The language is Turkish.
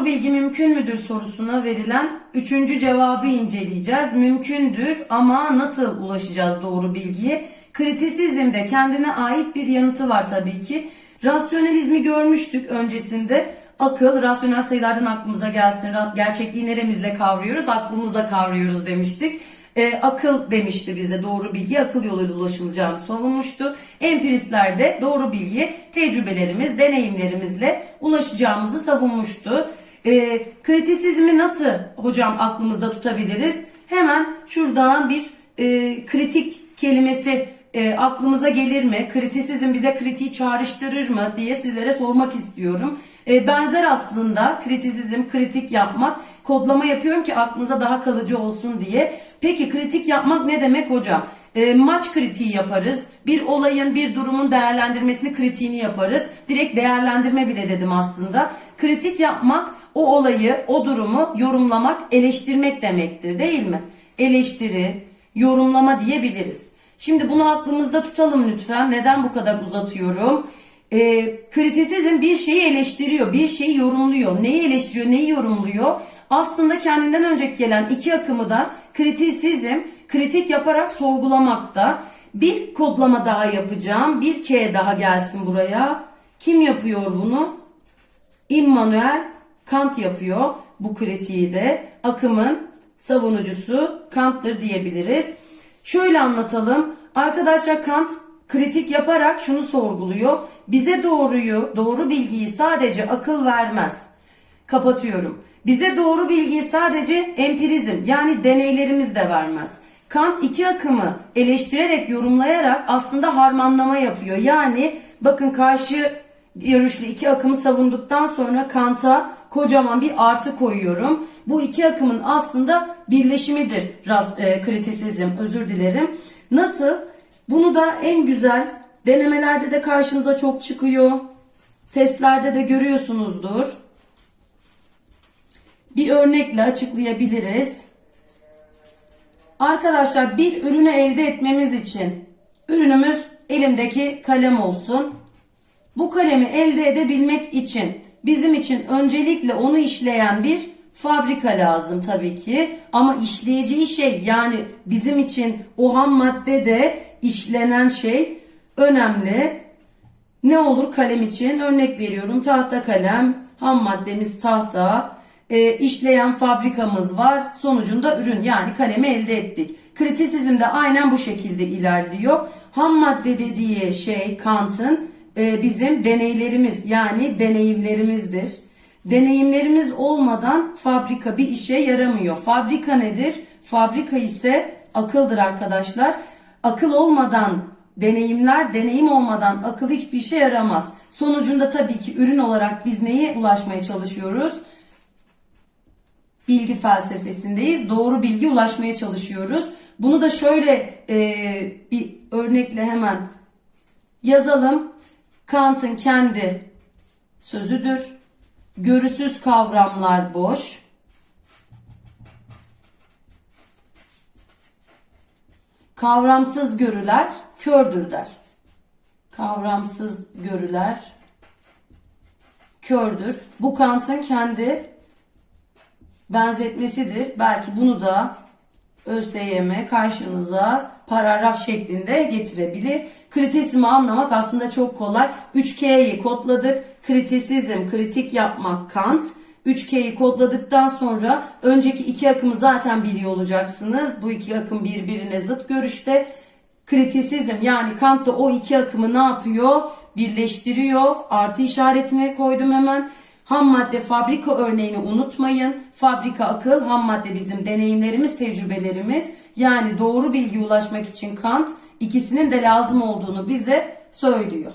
doğru bilgi mümkün müdür sorusuna verilen üçüncü cevabı inceleyeceğiz. Mümkündür ama nasıl ulaşacağız doğru bilgiye? Kritisizmde kendine ait bir yanıtı var tabii ki. Rasyonalizmi görmüştük öncesinde. Akıl, rasyonel sayılardan aklımıza gelsin. Gerçekliği neremizle kavruyoruz? Aklımızla kavruyoruz demiştik. Ee, akıl demişti bize doğru bilgi akıl yoluyla ulaşılacağını savunmuştu. Empiristler de doğru bilgiye tecrübelerimiz, deneyimlerimizle ulaşacağımızı savunmuştu. Ee, kritisizmi nasıl hocam aklımızda tutabiliriz? Hemen şuradan bir e, kritik kelimesi e, aklımıza gelir mi? Kritisizm bize kritiği çağrıştırır mı diye sizlere sormak istiyorum. E, benzer aslında kritisizm, kritik yapmak. Kodlama yapıyorum ki aklınıza daha kalıcı olsun diye. Peki kritik yapmak ne demek hocam? E, maç kritiği yaparız. Bir olayın, bir durumun değerlendirmesini, kritiğini yaparız. Direkt değerlendirme bile dedim aslında. Kritik yapmak o olayı, o durumu yorumlamak, eleştirmek demektir değil mi? Eleştiri, yorumlama diyebiliriz. Şimdi bunu aklımızda tutalım lütfen. Neden bu kadar uzatıyorum? Ee, kritisizm bir şeyi eleştiriyor, bir şeyi yorumluyor. Neyi eleştiriyor, neyi yorumluyor? Aslında kendinden önceki gelen iki akımı da kritisizm, kritik yaparak sorgulamakta. Bir kodlama daha yapacağım. Bir K daha gelsin buraya. Kim yapıyor bunu? Immanuel Kant yapıyor bu kritiği de. Akımın savunucusu Kant'tır diyebiliriz. Şöyle anlatalım. Arkadaşlar Kant kritik yaparak şunu sorguluyor. Bize doğruyu, doğru bilgiyi sadece akıl vermez. Kapatıyorum. Bize doğru bilgiyi sadece empirizm yani deneylerimiz de vermez. Kant iki akımı eleştirerek, yorumlayarak aslında harmanlama yapıyor. Yani bakın karşı görüşlü iki akımı savunduktan sonra Kant'a kocaman bir artı koyuyorum. Bu iki akımın aslında birleşimidir e, kritisizm, özür dilerim. Nasıl? Bunu da en güzel denemelerde de karşınıza çok çıkıyor. Testlerde de görüyorsunuzdur. Bir örnekle açıklayabiliriz. Arkadaşlar bir ürünü elde etmemiz için ürünümüz elimdeki kalem olsun. Bu kalemi elde edebilmek için bizim için öncelikle onu işleyen bir fabrika lazım tabii ki. Ama işleyeceği şey yani bizim için o ham madde de işlenen şey önemli. Ne olur kalem için? Örnek veriyorum tahta kalem, ham maddemiz tahta, e, işleyen fabrikamız var. Sonucunda ürün yani kalemi elde ettik. Kritisizm de aynen bu şekilde ilerliyor. Ham madde dediği şey Kant'ın e, bizim deneylerimiz yani deneyimlerimizdir. Deneyimlerimiz olmadan fabrika bir işe yaramıyor. Fabrika nedir? Fabrika ise akıldır arkadaşlar. Akıl olmadan deneyimler, deneyim olmadan akıl hiçbir işe yaramaz. Sonucunda tabii ki ürün olarak biz neye ulaşmaya çalışıyoruz? bilgi felsefesindeyiz. Doğru bilgi ulaşmaya çalışıyoruz. Bunu da şöyle e, bir örnekle hemen yazalım. Kant'ın kendi sözüdür. Görüsüz kavramlar boş. Kavramsız görüler kördür der. Kavramsız görüler kördür. Bu Kant'ın kendi benzetmesidir. Belki bunu da ÖSYM karşınıza paragraf şeklinde getirebilir. Kritisizmi anlamak aslında çok kolay. 3K'yi kodladık. Kritisizm, kritik yapmak Kant. 3K'yi kodladıktan sonra önceki iki akımı zaten biliyor olacaksınız. Bu iki akım birbirine zıt görüşte. Kritisizm yani Kant da o iki akımı ne yapıyor? Birleştiriyor. Artı işaretini koydum hemen. Ham madde fabrika örneğini unutmayın. Fabrika akıl, ham madde bizim deneyimlerimiz, tecrübelerimiz. Yani doğru bilgi ulaşmak için Kant ikisinin de lazım olduğunu bize söylüyor.